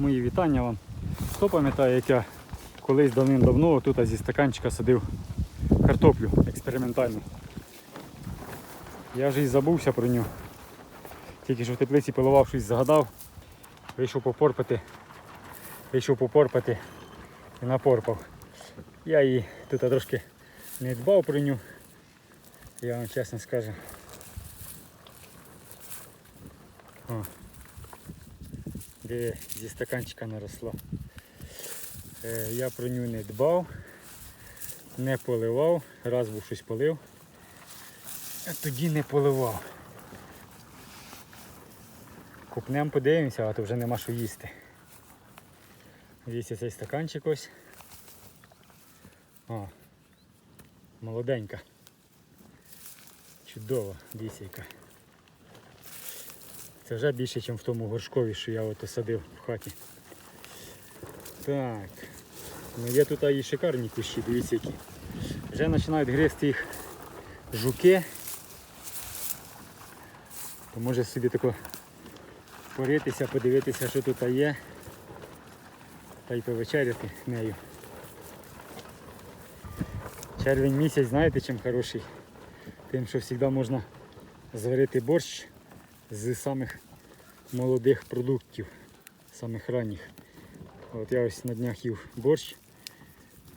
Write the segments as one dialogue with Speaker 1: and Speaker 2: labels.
Speaker 1: Мої вітання вам. Хто пам'ятає, як я колись давним-давно тут зі стаканчика садив картоплю експериментальну. Я вже і забувся про нього. Тільки що в теплиці поливав щось загадав, вийшов попорпати, вийшов попорпати і напорпав. Я її тут трошки не дбав про нього. Я вам чесно скажу. О, де зі стаканчика наросло. Е, я про нього не дбав, не поливав, раз був щось полив, а тоді не поливав. Купнем подивимося, а то вже нема що їсти. Дивіться цей стаканчик ось. О, молоденька. Чудово, дивіться яка. Це вже більше, ніж в тому горшкові, що я ото садив в хаті. Так. Ну є тут і шикарні кущі, дивіться які. Вже починають гризти їх жуки. То може собі тако поритися, подивитися, що тут є. Та й повечеряти нею. Червень місяць, знаєте чим хороший? Тим, що завжди можна зварити борщ з самих молодих продуктів, самих ранніх. От я ось на днях їв борщ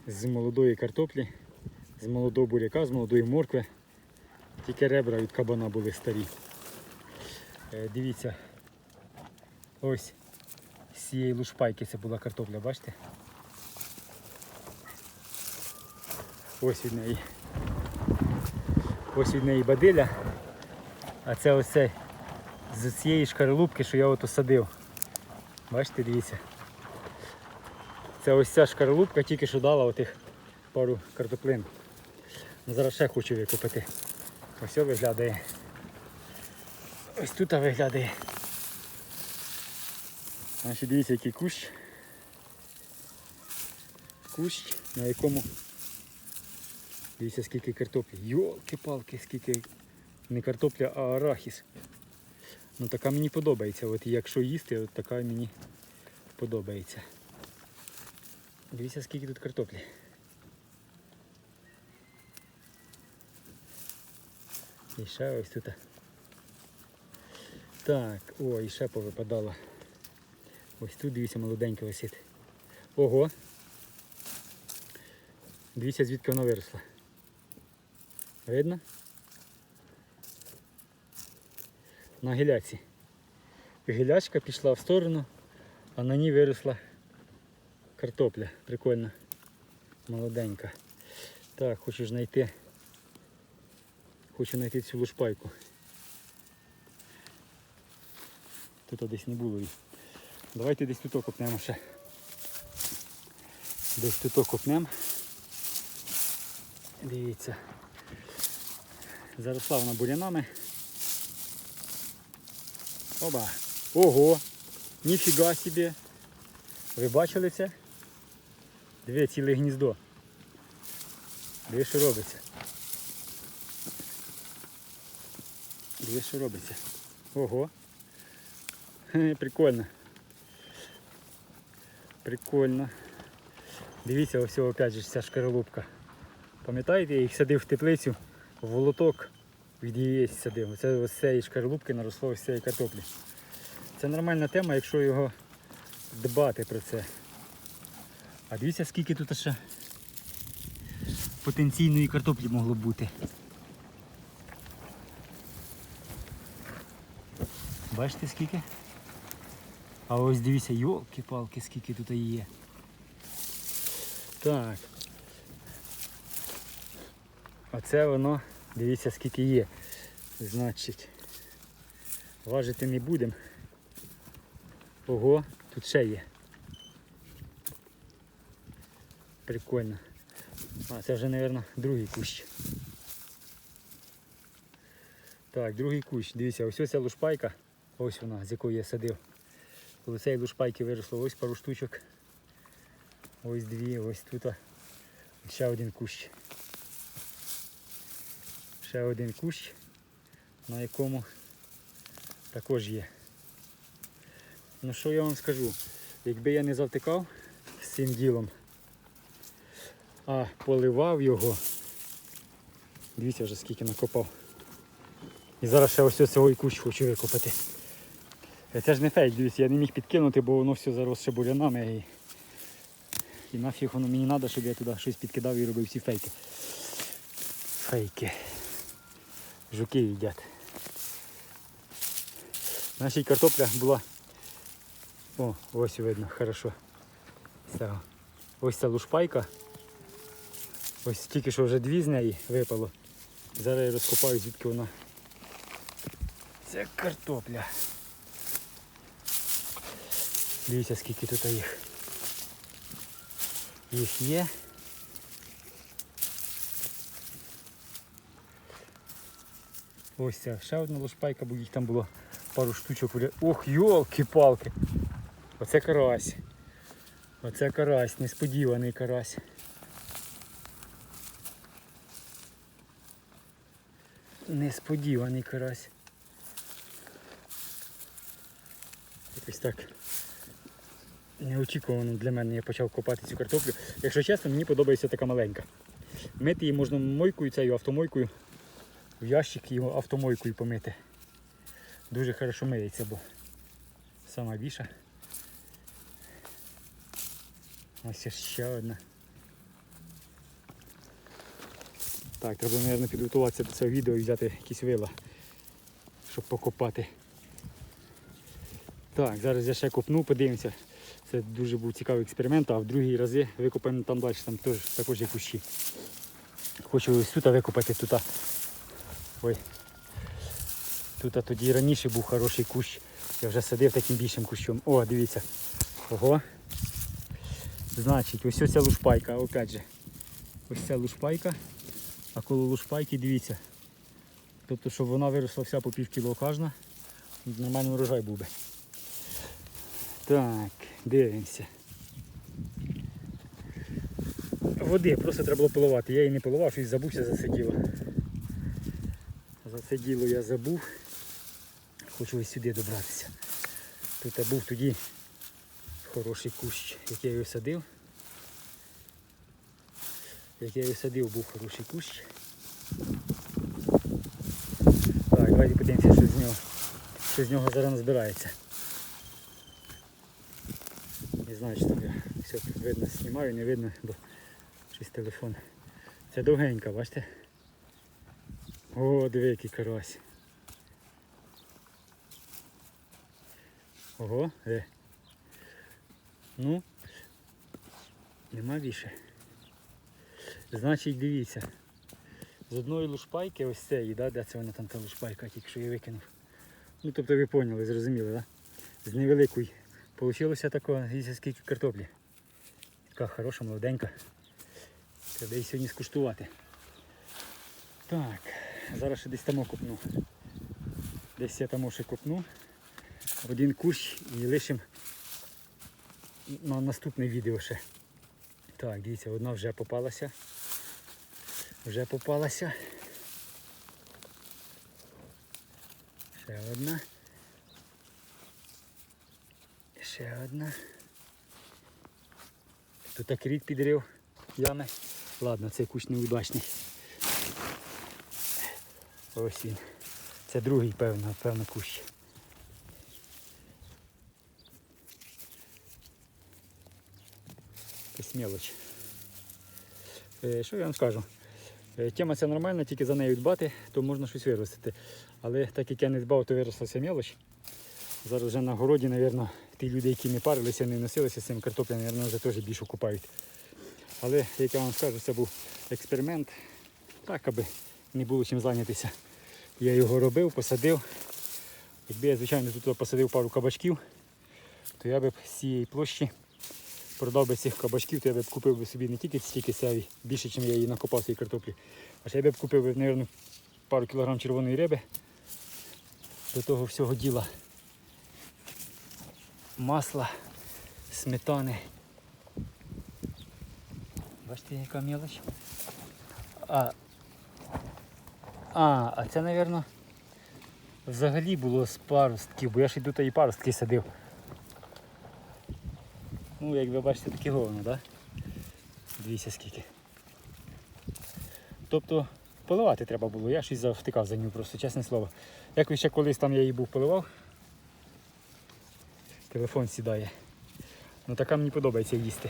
Speaker 1: з молодої картоплі, з молодого буряка, з молодої моркви. Тільки ребра від кабана були старі. Е, дивіться, ось з цієї лушпайки це була картопля, бачите? Ось від неї. Ось від неї бадиля. А це ось цей з цієї шкаралупки, що я ото садив. Бачите, дивіться. Це ось ця шкаралупка тільки що дала отих пару картоплин. Ну, Зараз ще хочу викупити. Ось виглядає. Ось тут виглядає. Значить, дивіться, який кущ. Кущ, на якому дивіться скільки картоплі. Йолки-палки, скільки не картопля, а арахіс. Ну така мені подобається. От якщо їсти, от така мені подобається. Дивіться скільки тут картоплі. І ще ось тут. Так, о, і ще повипадало. Ось тут дивіться молоденька висить. Ого. Дивіться звідки вона виросла. Видно? На гіляці. Гілячка пішла в сторону, а на ній виросла картопля. Прикольна. Молоденька. Так, хочу ж знайти. Хочу знайти цю лушпайку. Тут десь не було її. Давайте десь тут копнемо ще. Десь тут копнемо. Дивіться. Заросла вона бурянами. Оба. Ого! Ніфіга собі. Ви бачили це? Диви, ціле гніздо. Диви, що робиться. Диви, що робиться. Ого. Прикольно. Прикольно. Дивіться, ось опять же ця шкаралупка. Пам'ятаєте, я їх садив в теплицю, в волоток від яєць садив. Це ось цієї шкарлупки наросло ось цієї картоплі. Це нормальна тема, якщо його дбати про це. А дивіться, скільки тут ще потенційної картоплі могло бути. Бачите скільки? А ось дивіться, йолки-палки, скільки тут є. Так. Оце воно, дивіться скільки є. Значить, важити не будемо. Ого, тут ще є. Прикольно. А, це вже, мабуть, другий кущ. Так, другий кущ. Дивіться, ось ця лушпайка. Ось вона, з якої я садив. Коли цієї лушпайки виросло ось пару штучок. Ось дві, ось тут. Ще один кущ. Ще один кущ, на якому також є. Ну що я вам скажу? Якби я не завтикав з цим ділом, а поливав його, дивіться вже скільки накопав. І зараз ще ось цього кущ хочу викопати. Це ж не фейк, дивіться, я не міг підкинути, бо воно все заросше бурянами. І, і нафіг воно мені треба, щоб я туди щось підкидав і робив всі фейки. Фейки. Жуки їдять. Значить картопля була. О, ось видно, хорошо. Все. Ось ця лушпайка. Ось тільки що вже дві з неї випало. Зараз я розкопаю, звідки вона. Це картопля. Дивіться, скільки тут їх. Їх є. Ось ця ще одна лошпайка, бо їх там було пару штучок. Ох, йолки-палки. Оце карась. Оце карась, несподіваний карась. Несподіваний карась. Якось так неочікувано для мене я почав копати цю картоплю. Якщо чесно, мені подобається така маленька. Мити її можна мойкою, цією автомойкою. В ящик його автомойкою помити. Дуже хорошо миється, бо сама більша. Ось ще одна. Так, треба, мабуть, підготуватися до цього відео і взяти якісь вила, щоб покопати. Так, зараз я ще копну, подивимося. Це дуже був цікавий експеримент, а в другій рази викопаємо там далі, там теж, також є кущі. Хочу ось тут викопати, тут. Ой. Тут тоді раніше був хороший кущ. Я вже садив таким більшим кущом. О, дивіться. Ого. Значить, ось ця лушпайка, опять же. Ось ця лушпайка. А коло лушпайки дивіться. Тобто, щоб вона виросла вся по пів кіло кожна, нормальний урожай був би. Так, дивимося. Води просто треба було поливати. Я її не поливав, щось забувся за це діло. Я забув. Хочу ось сюди добратися. Тут був тоді хороший кущ, як я його садив. Як я його садив, був хороший кущ. Так, давайте подивимося, що з нього, що з нього зараз назбирається. Не знаю, чи там я все видно, знімаю, не видно, бо щось телефон. Це довгенька, бачите? О, диви, який карась. Ого, е. Ну, нема більше. Значить, дивіться. З одної лушпайки ось цієї, да, де це вона там та лушпайка, тільки що я викинув. Ну тобто ви поняли, зрозуміли, да? З невеликої. Получилося такого, дивіться, скільки картоплі. Така хороша, молоденька. Треба її сьогодні скуштувати. Так, зараз ще десь там купну. Десь я там ще купну. Один кущ і лишим на наступне відео ще. Так, дивіться, одна вже попалася. Вже попалася. Ще одна. Ще одна. Тут так рік підрив ями. Ладно, цей кущ неудачний. Ось він. Це другий, певно, певно, кущ. Якась мелоч. Е, Що я вам скажу? Е, Тема ця нормальна, тільки за нею дбати, то можна щось виростити. Але так як я не дбав, то виросла ця мелоч. Зараз вже на городі, мабуть, ті люди, які не парилися, не носилися з цим картоплею, мабуть, вже теж більше купають. Але, як я вам скажу, це був експеримент, так аби не було чим зайнятися. Я його робив, посадив. Якби я, звичайно, тут посадив пару кабачків, то я б з цієї площі продав би цих кабачків, то я б купив би собі не тільки стільки сяві, більше, ніж я її накопав цієї картоплі. А ще я б купив, мабуть, пару кілограм червоної риби до того всього діла. Масла, сметани. Бачите, яка мелоч? А, а, а це, мабуть, взагалі було з паростків, бо я ж йду та і паростки садив. Ну, як ви бачите, таке говно, так? Дивіться скільки. Тобто поливати треба було, я щось завтикав за нього просто, чесне слово. Як ще колись там я її був поливав, телефон сідає. Ну така мені подобається їсти.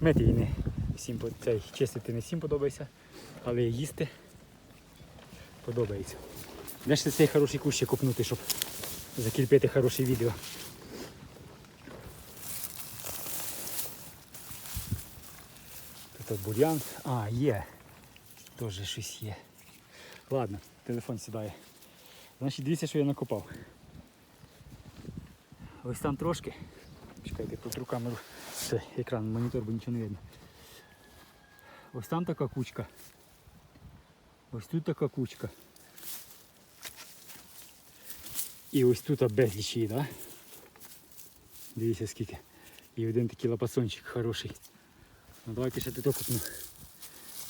Speaker 1: Мити її не всім цей, чистити не всім подобається, але їсти подобається. Де ж цей хороший кущик купнути, щоб закріпити хороше відео. Тут бур'ян. А, є. Теж щось є. Ладно, телефон сідає. Значить, дивіться, що я накопав. Ось там трошки. Чекайте, протру камеру. Це екран, монітор, бо нічого не видно. Ось там така кучка. Ось тут така кучка. І ось тут безліч її, да? Дивіться скільки. І один такий лапасончик хороший. Ну давайте ще тут купну.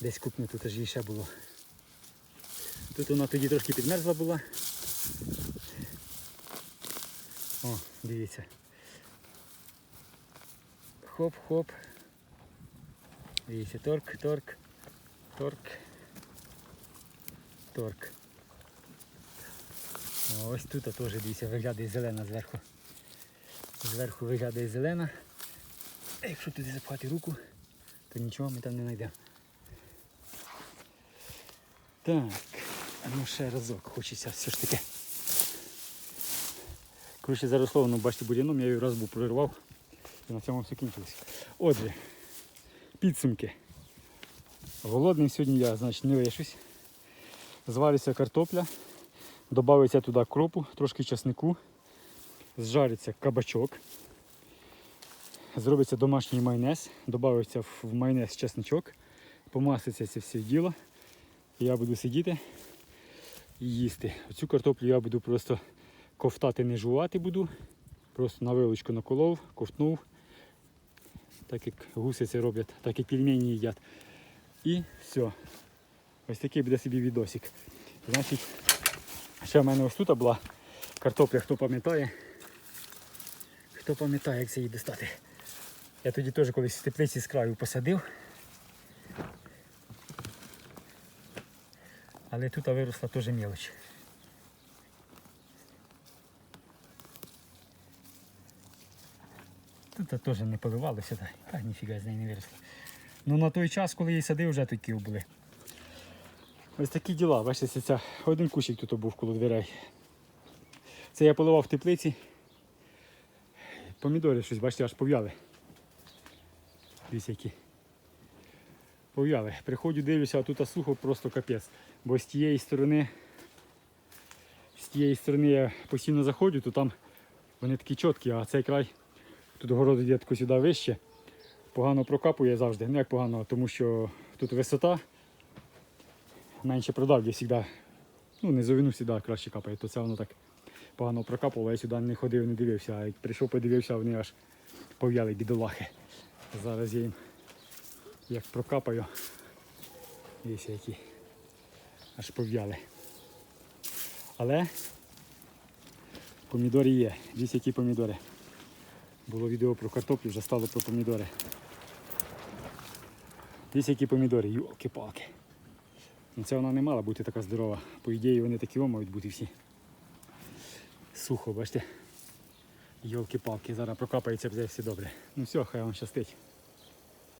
Speaker 1: Десь купну, тут аж її ще було. Тут вона тоді трошки підмерзла була. О, дивіться. Хоп-хоп. Дивіться, торк, торк, торк, О, ось тут теж дивіться, виглядає зелена зверху. Зверху виглядає зелена. Якщо туди запхати руку, то нічого ми там не знайдемо. Так, ну ще разок хочеться все ж таки. Коротше, заросло, воно, бачите, бур'яном, я її раз був прорвав і на цьому все кінчилось. Отже, підсумки. Голодний сьогодні я, значить, не лишусь. Звариться картопля, додається туди кропу, трошки часнику, зжариться кабачок, зробиться домашній майонез, додається в майонез чесничок, помаситься це все діло. Я буду сидіти і їсти. Оцю картоплю я буду просто ковтати, не жувати буду. Просто на вилочку наколов, ковтнув. Так як гуси це роблять, так як пельмені їдять. І все. Ось такий буде собі відосик. Значить, ще в мене ось тут була картопля, хто пам'ятає. Хто пам'ятає, як це її достати. Я тоді теж колись в теплиці з краю посадив. Але тут виросла теж мелоч. Тут теж не поливалося, так, та ніфіга з неї не виросло. Ну на той час, коли її садив, вже такі були. Ось такі діла, бачите, ця один кущик тут був коло дверей. Це я поливав в теплиці. Помідори щось, бачите, аж пов'яли. Дивіться які. Пов'яли. Приходжу, дивлюся, а тут сухо просто капець. Бо з тієї сторони, з тієї сторони я постійно заходжу, то там вони такі чіткі, а цей край, тут городу дітку сюди вище, погано прокапує завжди. Ну як погано, тому що тут висота, менше продав, я завжди, ну низовину завжди краще капає, то це воно так погано прокапувало, я сюди не ходив, не дивився, а як прийшов, подивився, вони аж пов'яли бідолахи. Зараз я їм як прокапаю. Дивіться які. Аж пов'яли. Але помідори є. Дивіться які помідори. Було відео про картоплю, вже стало про помідори. Дивіться які помідори, йолки-палки. Ну це вона не мала бути така здорова. По ідеї вони такі мають бути всі. Сухо, бачите. Йолки-палки, зараз прокапається, буде все добре. Ну все, хай вам щастить.